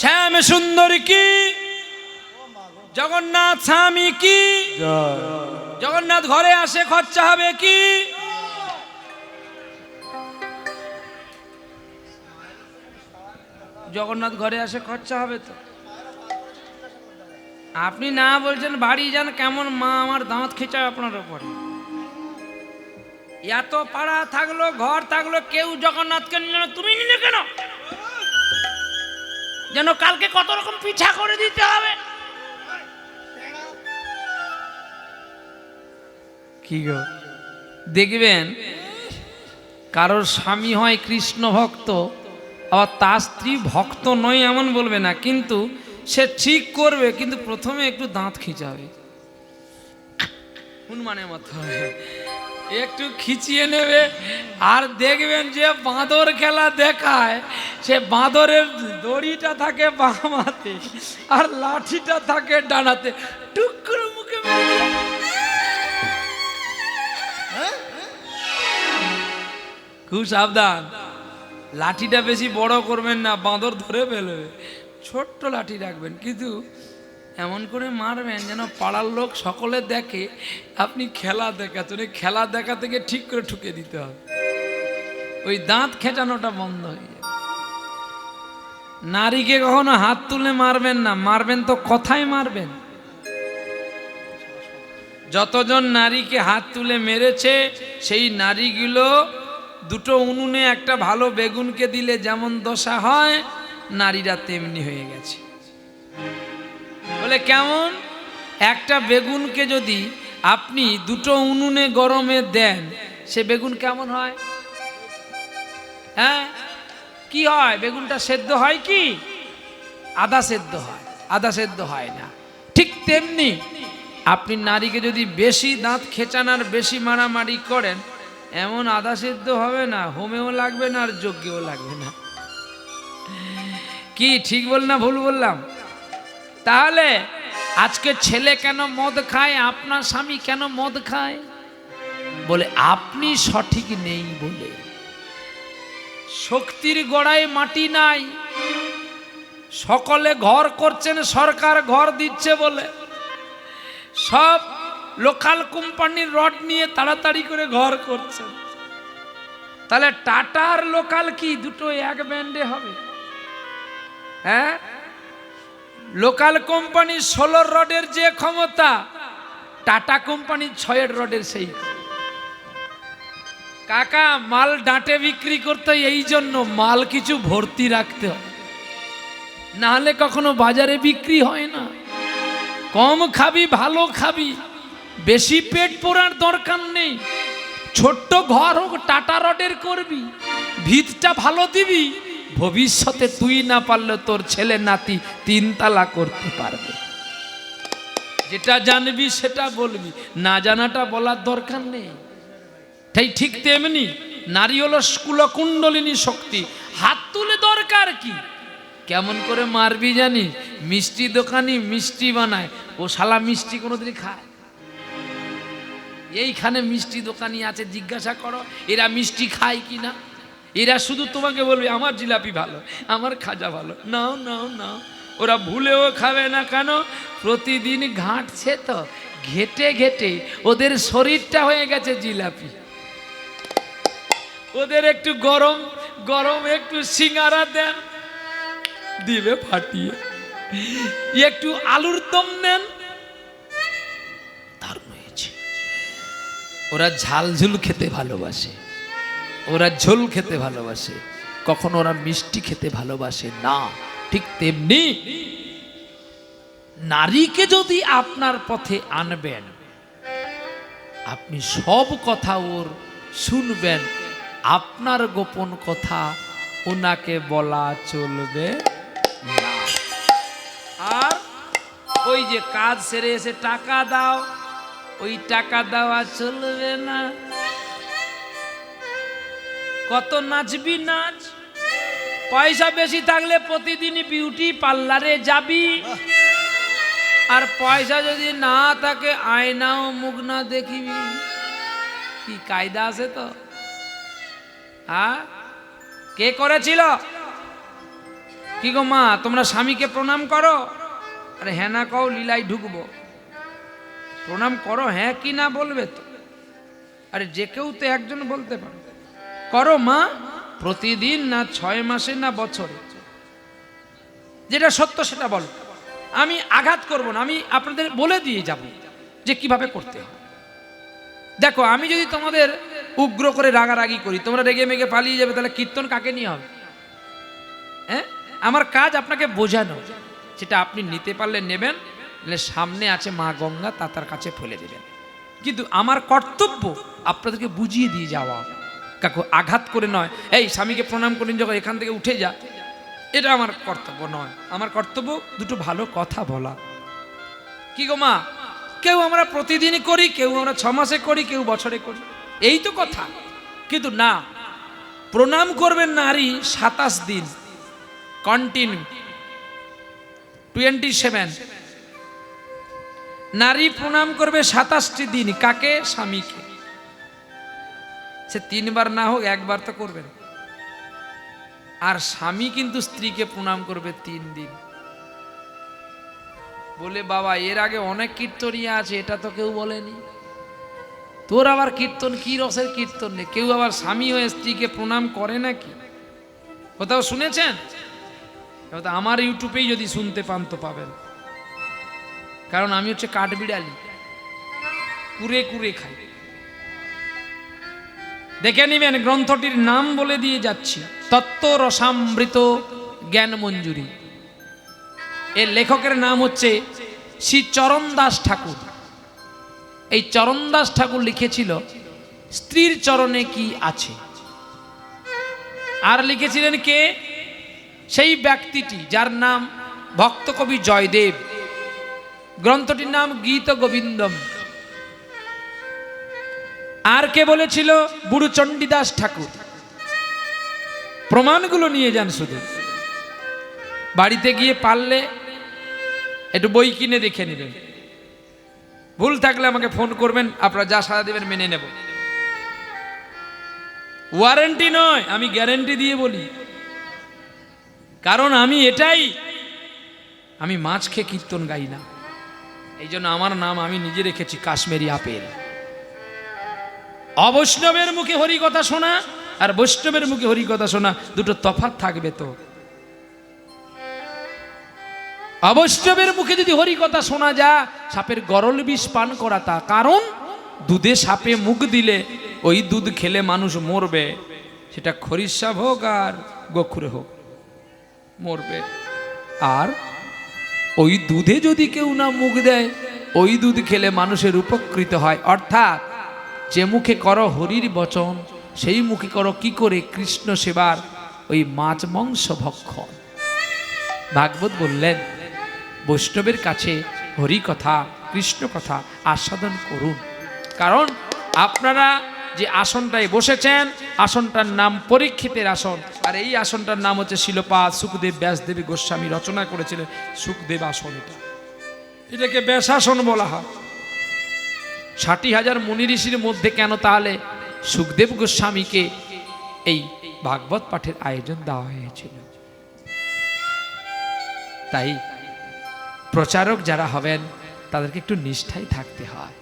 শ্যাম সুন্দর কি? জগন্নাথ স্বামী কি? জগন্নাথ ঘরে আসে খরচা হবে কি? জগন্নাথ ঘরে আসে খরচা হবে তো। আপনি না বলছেন বাড়ি যান, কেমন মা আমার দাঁত খেঁচায় আপনার ওপরে এত পাড়া থাকল, ঘর থাকল, কেউ জগন্নাথকে নিল তুমি নিলে কেন? যেন কালকে কত রকম পিঠা করে দিতে হবে। কি গো? দেখবেন, কারোর স্বামী হয় কৃষ্ণ ভক্ত, আবার তার স্ত্রী ভক্ত নয় এমন বলবে না, কিন্তু সে ঠিক করবে, কিন্তু প্রথমে একটু দাঁত খিচাবে। হনুমানের মতো একটু খিচিয়ে নেবে। আর দেখবেন যে বাঁদর খেলা দেখায়, সে বাঁদরের দড়িটা থাকে বামাতে আর লাঠিটা থাকে ডানাতে। টুক করে মুখে খুব সাবধান। লাঠিটা বেশি বড় করবেন না, বাঁদর ধরে ফেলবে। ছোট্ট লাঠি রাখবেন। কিন্তু এমন করে মারবেন যেন পাড়ার লোক সকলে দেখে, আপনি খেলা দেখাচ্ছেন ওই খেলা দেখা থেকে ঠিক করে ঠুকে দিতে হবে। ওই দাঁত খেঁচানোটা বন্ধ হয়ে যাবে। নারীকে কখনো হাত তুলে মারবেন না, মারবেন তো কথায় মারবেন। যতজন নারীকে হাত তুলে মেরেছে, সেই নারীগুলো দুটো উনুনে একটা ভালো বেগুনকে দিলে যেমন দশা হয়, নারীরা তেমনি হয়ে গেছে। বলে, কেমন? একটা বেগুনকে যদি আপনি দুটো উনুনে গরমে দেন, সে বেগুন কেমন হয়? হ্যাঁ? কি হয়? বেগুনটা সেদ্ধ হয় কি? আদা সেদ্ধ হয়। আদা সেদ্ধ হয় না। ঠিক তেমনি আপনি নারীকে যদি বেশি দাঁত খেচান আর বেশি মারামারি করেন, এমন আদা সেদ্ধ হবে না, হোমেও লাগবে না, আর যজ্ঞেও লাগবে না। কি ঠিক বল না ভুল বললাম? তাহলে আজকে ছেলে কেন মদ খায়? আপনার স্বামী কেন মদ খায়? বলে, আপনি সঠিক নেই বলে। শক্তির গোড়ায় মাটি নাই। সকলে ঘর করছেন, সরকার ঘর দিচ্ছে বলে। সব লোকাল কোম্পানির রড নিয়ে তাড়াতাড়ি করে ঘর করছেন। তাহলে টাটার লোকাল কি? দুটো এক ব্যান্ডে হবে। হ্যাঁ? লোকাল কোম্পানির ষোলোর রডের যে ক্ষমতা, টাটা কোম্পানির ছয়ের রডের সেই। কাকা, মাল ডাঁটে বিক্রি করতে এই জন্য মাল কিছু ভর্তি রাখতে হয়। না হলে কখনো বাজারে বিক্রি হয় না। কম খাবি, ভালো খাবি, বেশি পেট পোড়ার দরকার নেই। ছোট্ট ঘর হোক, টাটা রডের করবি, ভিতটা ভালো দিবি ভবিষ্যতে তুই না পারলে তোর ছেলে নাতি তিনতলা করতে পারবে। যেটা জানবি সেটা বলবি, না জানাটা বলার দরকার নেই। তাই ঠিক তেমনি নারী হলো কুলকুণ্ডলিনী শক্তি, হাত তুলে দরকার কি? কেমন করে মারবি জানি মিষ্টি দোকানি মিষ্টি বানায়, ও শালা মিষ্টি কোনোদিনই খায়। এইখানে মিষ্টি দোকানি আছে, জিজ্ঞাসা করো, এরা মিষ্টি খায় কি না এরা শুধু তোমাকে বলবে, আমার জিলাপি ভালো, আমার খাজা ভালো। নাও নাও নাও। ওরা ভুলেও খাবে না কেন? প্রতিদিন ঘাঁটছে তো, ঘেটে ঘেটে। ওদের শরীরটা হয়ে গেছে জিলাপি। ওদের একটু গরম গরম একটু সিঙ্গারা দেন। দিবে ফাটিয়ে। একটু আলুর দম নেন। ওরা ঝাল ঝুল খেতে ভালোবাসে। ওরা ঝোল খেতে ভালোবাসে, কখনো ওরা মিষ্টি খেতে ভালোবাসে না। ঠিক তেমনি নারীকে যদি আপনার পথে আনবেন, আপনি সব কথা ওর শুনবেন, আপনার গোপন কথা ওনাকে বলা চলবে না। আর ওই যে কাজ সেরে এসে টাকা দাও, ওই টাকা দেওয়া চলবে না। কত নাচবি নাচ? পয়সা বেশি থাকলে প্রতিদিনই বিউটি পার্লারে যাবি। আর পয়সা যদি না থাকে, আয়নাও মুখ না দেখিবি। কি কায়দা আছে তো? হ্যাঁ? কে করেছিল? কি গো মা, তোমরা স্বামীকে প্রণাম করো? আরে হ্যাঁ না কও, লীলায় ঢুকবো। প্রণাম করো হ্যাঁ কি না বলবে তো? আরে যে কেউ তো একজন বলতে পারে। করো মা, প্রতিদিন না ছয় মাসে না বছরে। যেটা সত্য সেটা বলো। আমি আঘাত করব না, আমি আপনাদের বলে দিয়ে যাব যে কীভাবে করতে হয়। দেখো, আমি যদি তোমাদের উগ্র করে রাগারাগি করি, তোমরা রেগে মেগে পালিয়ে যাবে, তাহলে কীর্তন কাকে নিয়ে হবে? হ্যাঁ? আমার কাজ আপনাকে বোঝানো। সেটা আপনি নিতে পারলে নেবেন সামনে আছে মা গঙ্গা, তা তার কাছে ফেলে দেবেন। কিন্তু আমার কর্তব্য আপনাদেরকে বুঝিয়ে দিয়ে যাওয়া। কাকু আঘাত করে নয়। এই স্বামীকে প্রণাম করেন, যখন এখান থেকে উঠে যা। এটা আমার কর্তব্য নয়। আমার কর্তব্য দুটো ভালো কথা বলা। কি গো মা? কেউ আমরা প্রতিদিনই করি, কেউ আমরা ছ মাসে করি, কেউ বছরে করি। এই তো কথা। কিন্তু না, প্রণাম করবেন নারী সাতাশ দিন। কন্টিনিউ টোয়েন্টি সেভেন নারী প্রণাম করবে সাতাশটি দিন। কাকে? স্বামীকে। সে তিনবার না হোক, একবার তো করবেন। আর স্বামী কিন্তু স্ত্রীকে প্রণাম করবে তিন দিন। বলে, বাবা, এর আগে অনেক কীর্তনিয়া আছে, এটা তো কেউ বলেনি। তোর আবার কীর্তন, কি রসের কীর্তন নেই কেউ আবার স্বামী হয়ে স্ত্রীকে প্রণাম করে নাকি? কোথাও শুনেছেন? আমার ইউটিউবেই যদি শুনতে পান তো পাবেন। কারণ আমি হচ্ছে কাঠবিড়ালি। কুরে কুরে খাই। দেখে নিবেন, গ্রন্থটির নাম বলে দিয়ে যাচ্ছি। তত্ত্ব রসামৃত জ্ঞান মঞ্জুরি। এর লেখকের নাম হচ্ছে শ্রী চরণ দাস ঠাকুর। এই চরণ দাস ঠাকুর লিখেছিল, স্ত্রীর চরণে কি আছে? আর লিখেছিলেন কে? সেই ব্যক্তিটি যার নাম ভক্ত কবি জয়দেব। গ্রন্থটির নাম গীত গোবিন্দম আর কে বলেছিল? বুড়ো চণ্ডীদাস ঠাকুর। প্রমাণগুলো নিয়ে যান শুধু। বাড়িতে গিয়ে পারলে একটু বই কিনে দেখে নেবেন। ভুল থাকলে আমাকে ফোন করবেন, আপনারা যা সারা দেবেন মেনে নেব। ওয়ারেন্টি নয়, আমি গ্যারেন্টি দিয়ে বলি। কারণ আমি এটাই, আমি মাছ খেয়ে কীর্তন গাই না। এই জন্য আমার নাম আমি নিজে রেখেছি, কাশ্মীরি আপেল। অবৈষ্ণবের মুখে হরি কথা শোনা আর বৈষ্ণবের মুখে হরি কথা শোনা, দুটো তফাত থাকবে তো। অবৈষ্ণবের মুখে যদি হরি কথা শোনা যা সাপের গরল বিষ পান করা তা কারণ দুধে সাপে মুখ দিলে ওই দুধ খেলে মানুষ মরবে। সেটা খরিসাপ হোক আর গোখুরে হোক মরবে। আর ওই দুধে যদি কেউ না মুখ দেয়, ওই দুধ খেলে মানুষের উপকৃত হয়। অর্থাৎ যে মুখে করো হরির বচন, সেই মুখে করো কি করে কৃষ্ণ সেবার ওই মাছ মাংস ভক্ষণ। ভাগবত বললেন, বৈষ্ণবের কাছে হরি কথা, কৃষ্ণ কথা আস্বাদন করুন। কারণ আপনারা যে আসনটায় বসেছেন, আসনটার নাম পরীক্ষিতের আসন, আর এই আসনটার নাম হচ্ছে শিলপা সুখদেব ব্যাসদেবী গোস্বামী রচনা করেছিলেন সুখদেব আসন এটা এটাকে ব্যাসাসন বলা হয়। ষাটি হাজার মুনি ঋষির মধ্যে কেন তাহলে সুখদেব গোস্বামীকে এই ভাগবত পাঠের আয়োজন দেওয়া হয়েছিল? তাই প্রচারক যারা হবেন, তাদেরকে একটু নিষ্ঠায় থাকতে হয়।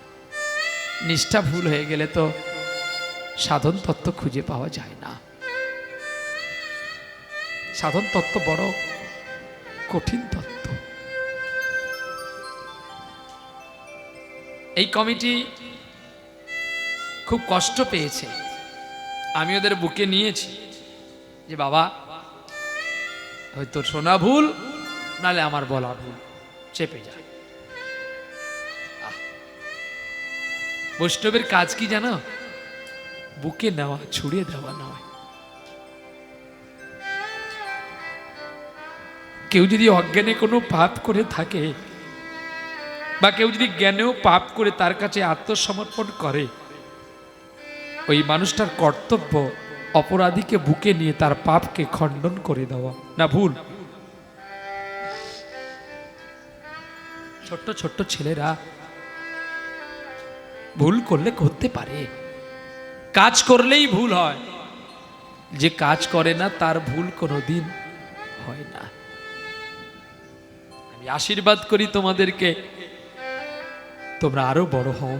নিষ্ঠা ভুল হয়ে গেলে তো সাধন তত্ত্ব খুঁজে পাওয়া যায় না। সাধন তত্ত্ব বড় কঠিন তত্ত্ব। এই কমিটি খুব কষ্ট পেয়েছে। আমি ওদের বুকে নিয়েছি যে, বাবা, হয়তো শোনা ভুল, নালে আমার বলা ভুল। চেপে যায়। বৈষ্ণবের কাজ কি জানো? বুকে নেওয়া, ছুড়ে দেওয়া নয়। কেউ যদি অজ্ঞানে কোনো পাপ করে থাকে বা কেউ যদি জ্ঞানেও পাপ করে তার কাছে আত্মসমর্পণ করে, ওই মানুষটার কর্তব্য অপরাধীকে বুকে নিয়ে তার পাপকে খণ্ডন করে দেওয়া। না, ভুল। ছোট্ট ছোট্ট ছেলেরা ভুল করলে করতে পারে। কাজ করলেই ভুল হয়। যে কাজ করে না, তার ভুল কোনো দিন হয় না। আমি আশীর্বাদ করি তোমাদেরকে। তোমরা আরও বড় হও।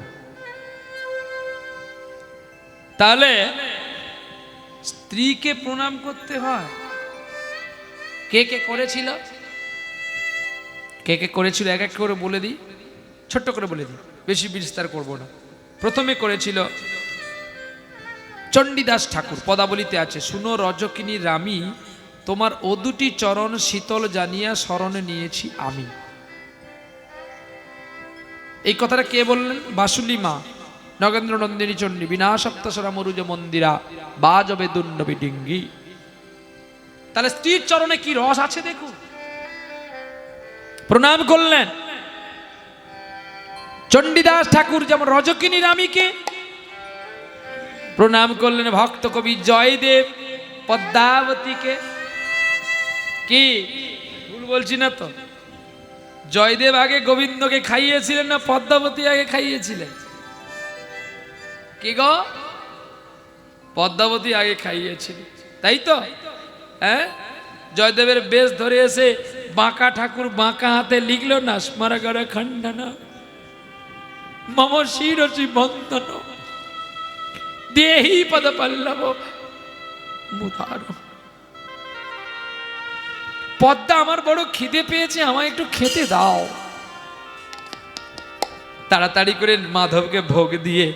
তাহলে স্ত্রীকে প্রণাম করতে হয়। কে কে করেছিল? কে কে করেছিল? এক এক করে বলে দিই। ছোট্ট করে বলে দিই। বেশি বিস্তার করব না। প্রথমে করেছিল চণ্ডীদাস ঠাকুর। পদাবলিতে আছে, শুনো রজকিনী রামি, তোমার ও দুটি চরণ শীতল জানিয়া স্মরণে নিয়েছি আমি। এই কথাটা কে বললেন? বাসুলি মা নগেন্দ্র নন্দিনী চণ্ডী বিনাশপ্তসরা মরুজ মন্দিরা বাজবে দুন্নবী ডিঙ্গি। তাহলে স্ত্রীর চরণে কি রস আছে দেখুন। প্রণাম করলেন। চণ্ডীদাস ঠাকুর যেমন রজকিনী রামীকে প্রণাম করলেন ভক্ত কবি জয়দেব পদ্মাবতীকে। কি? ভুল বলছি না তো? জয়দেব আগে গোবিন্দকে খাইয়েছিলেন না পদ্মাবতী আগে খাইয়েছিলেন? কি গো? পদ্মাবতী আগে খাইয়েছিলেন। তাই তো? হ্যাঁ? জয়দেবের বেশ ধরে এসে বাঁকা ঠাকুর বাঁকা হাতে লিখলো না স্মারকরা খণ্ডনা, মম শিরসি বন্দন, দেহি পদ পল্লব মুদার পদ্মা আমার বড় খিদে পেয়েছে, আমায় একটু খেতে দাও। তাড়াতাড়ি করে মাধবকে ভোগ দিয়ে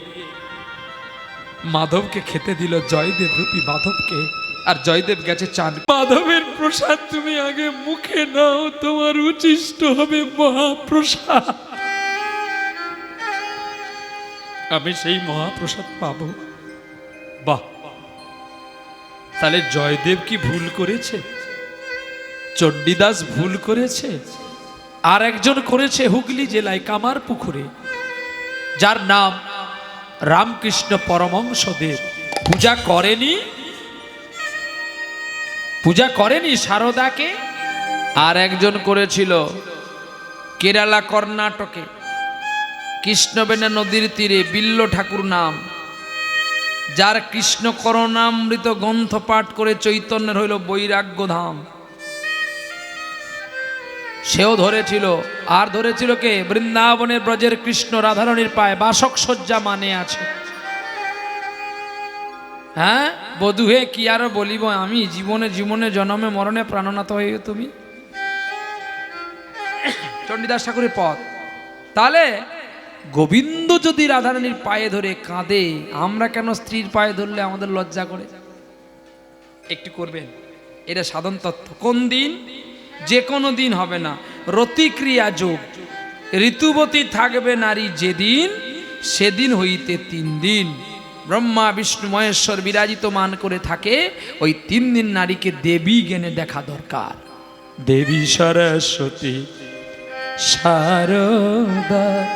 মাধবকে খেতে দিল জয়দেব রূপী মাধবকে, আর জয়দেব গেছে চান। মাধবের প্রসাদ তুমি আগে মুখে নাও, তোমার উচিষ্ট হবে মহাপ্রসাদ। আমি সেই মহাপ্রসাদ পাবো। বাহ। তাহলে জয়দেব কি ভুল করেছে? চণ্ডীদাস ভুল করেছে। আর একজন করেছে হুগলি জেলায় কামার পুকুরে যার নাম রামকৃষ্ণ পরমংসদেব পূজা করেনি? পূজা করেনি সারদাকে? আর একজন করেছিল কেরালা কর্ণাটকে। কৃষ্ণবেনা নদীর তীরে বিল্ল ঠাকুর নাম, যার কৃষ্ণ করণামৃত গ্রন্থ পাঠ করে চৈতন্যের হইল বৈরাগ্য ধাম। সেও ধরেছিল। আর ধরেছিল কে? বৃন্দাবনের ব্রজের কৃষ্ণ রাধারণীর পায়ে বাসক সজ্জা মানে আছে। হ্যাঁ? বধু হে কি আর বলিব আমি? জীবনে জীবনে, জন্মে, মরণে প্রাণনাথ হয়ে তুমি। চণ্ডীদাস ঠাকুরের পথ। তাহলে, গোবিন্দ যদি রাধারানীর পায়ে ধরে কাঁদে, আমরা কেন স্ত্রীর পায়ে ধরলে আমাদের লজ্জা করে? একটু করবেন। এটা সাধন তত্ত্ব কোন দিন? যে কোনো দিন হবে না। রতিক্রিয়া যোগ। ঋতুবতী থাকবে নারী যেদিন সেদিন হইতে তিন দিন। ব্রহ্মা বিষ্ণু মহেশ্বর বিরাজিত মান করে থাকে ওই তিন দিন নারীকে দেবী জ্ঞানে দেখা দরকার। দেবী সরস্বতী শারদা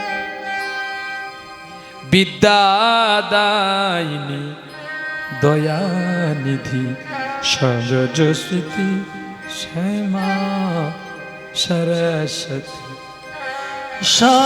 বিদ্যাদায়িনী দয়ানিধি সরস্বতী শ্যামা সরস্বতী সা